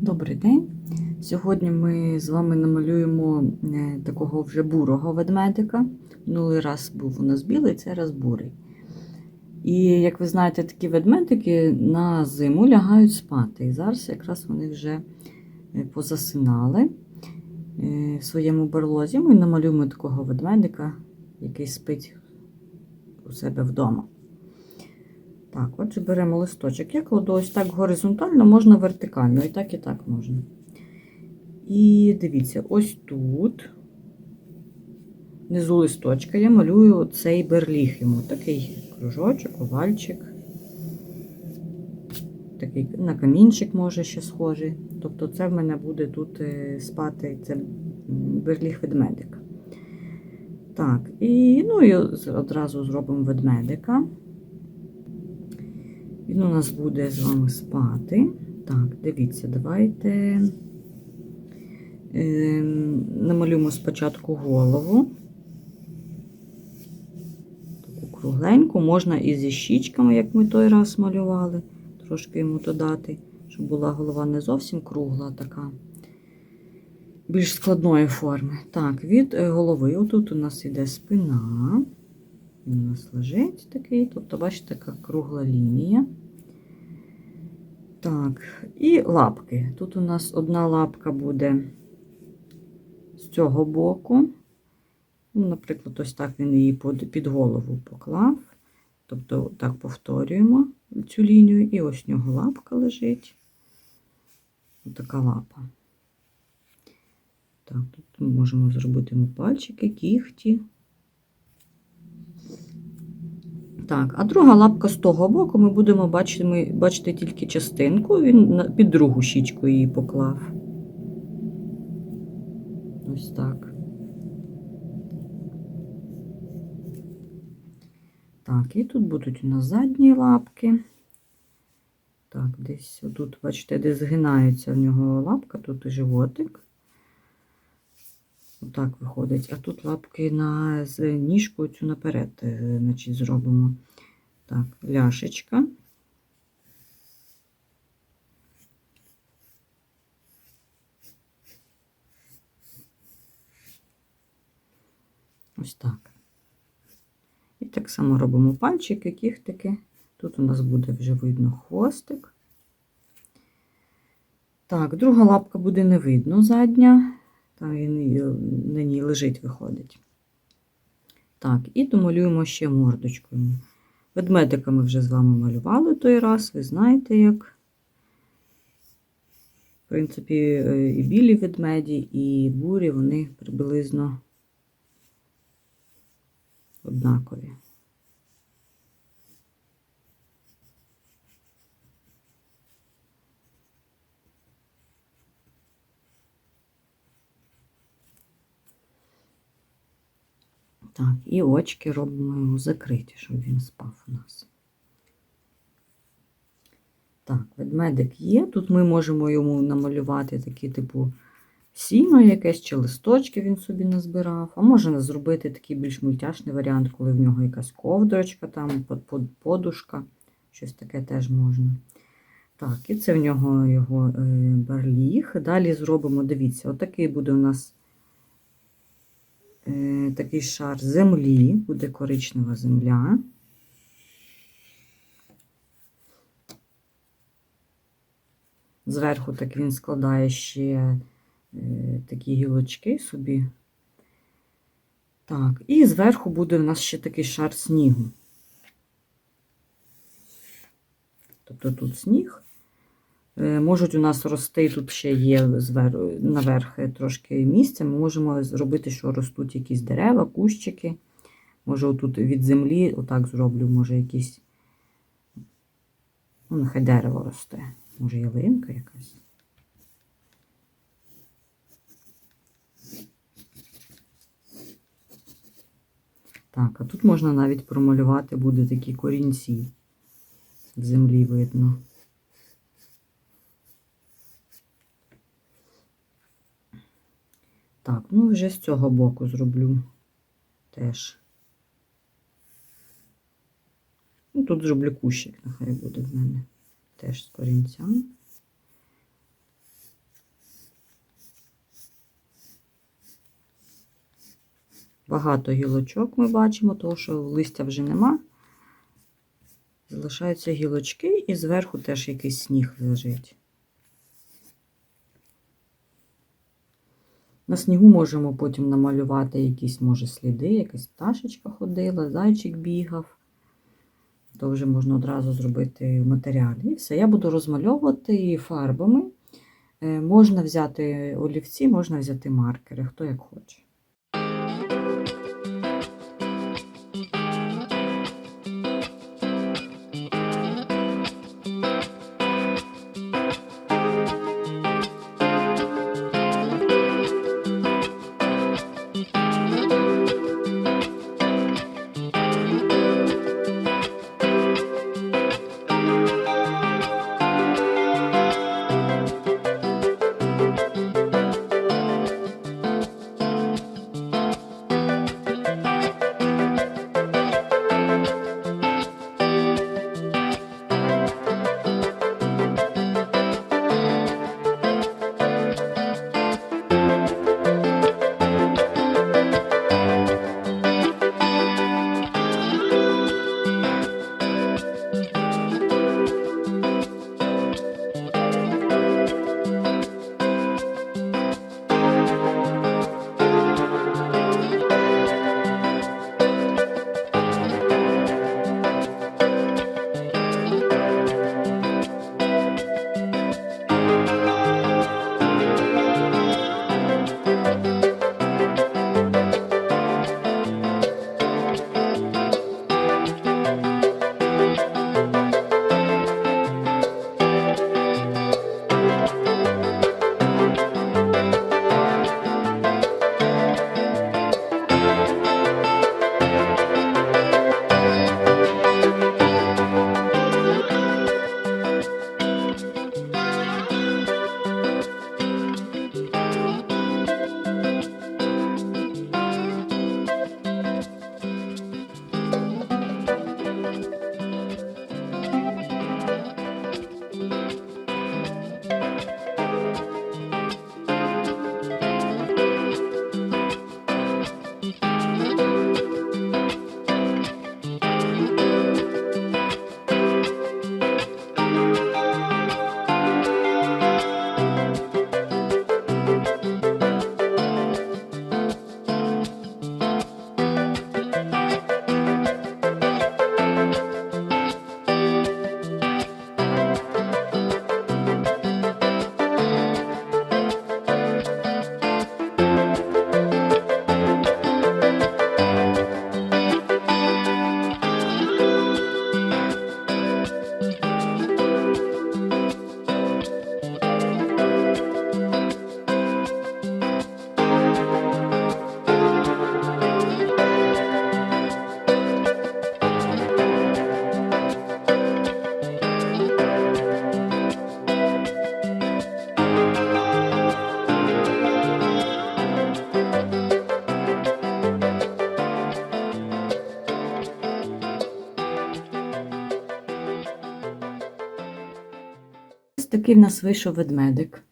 Добрий день. Сьогодні ми з вами намалюємо е, такого вже бурого ведмедика. Минулий раз був у нас білий, цей раз бурий. І як ви знаєте, такі ведмедики на зиму лягають спати. І зараз якраз вони вже е, позасинали е, в своєму берлозі. Ми намалюємо такого ведмедика, який спить у себе вдома. Так, отже, беремо листочок. Я кладу ось так горизонтально, можна вертикально, і так, і так можна. І дивіться, ось тут, внизу листочка, я малюю цей берліг йому. Такий кружочок, овальчик. Такий на камінчик може ще схожий. Тобто це в мене буде тут е, спати це берліг ведмедика. Так, і, ну, і одразу зробимо ведмедика. Він у нас буде з вами спати. Так, дивіться, давайте е, намалюємо спочатку голову. Таку кругленьку, можна і зі щічками, як ми той раз малювали, трошки йому додати, щоб була голова не зовсім кругла, така більш складної форми. Так, від голови, отут у нас іде спина. Він у нас лежить такий, тобто, бачите, така кругла лінія. Так, і лапки. Тут у нас одна лапка буде з цього боку. Ну, Наприклад, ось так він її під голову поклав. Тобто, так повторюємо цю лінію, і ось у нього лапка лежить. Ось така лапа. Так, тут ми можемо зробити йому пальчики, кігті. Так, а друга лапка з того боку ми будемо бачити, ми бачити тільки частинку, він під другу щічку її поклав. Ось так. Так, і тут будуть у нас задні лапки. Так, десь отут, бачите, де згинається в нього лапка, тут і животик. Отак виходить. А тут лапки на з ніжкою цю наперед е, значить, зробимо. Так, ляшечка. Ось так. І так само робимо пальчики, кіхтики. Тут у нас буде вже видно хвостик. Так, друга лапка буде не видно задня. Там він на ній лежить, виходить. Так, і домалюємо ще мордочку. Ведмедика ми вже з вами малювали той раз, ви знаєте як. В принципі, і білі ведмеді, і бурі, вони приблизно однакові. Так, і очки робимо йому закриті, щоб він спав у нас. Так, ведмедик є. Тут ми можемо йому намалювати такі, типу, сіно якесь чи листочки він собі назбирав. А можна зробити такий більш мультяшний варіант, коли в нього якась ковдрочка, там, подушка, щось таке теж можна. Так, і це в нього його е, барліг. Далі зробимо, дивіться, отакий буде у нас такий шар землі, буде коричнева земля. Зверху так він складає ще е, такі гілочки собі. Так, і зверху буде у нас ще такий шар снігу. Тобто тут сніг, Е, можуть у нас рости, тут ще є наверх трошки місця. Ми можемо зробити, що ростуть якісь дерева, кущики. Може, отут від землі, отак зроблю, може, якісь, ну, нехай дерево росте, може, ялинка якась. Так, а тут можна навіть промалювати, буде такі корінці в землі видно. Так, ну вже з цього боку зроблю теж. Ну, Тут зроблю кущик, нехай буде в мене теж з корінцями. Багато гілочок ми бачимо, тому що листя вже нема. Залишаються гілочки і зверху теж якийсь сніг лежить. На снігу можемо потім намалювати якісь, може, сліди, якась пташечка ходила, зайчик бігав. То вже можна одразу зробити в матеріалі. І все. Я буду розмальовувати фарбами. Е, Можна взяти олівці, можна взяти маркери, хто як хоче. Ось в нас вийшов ведмедик.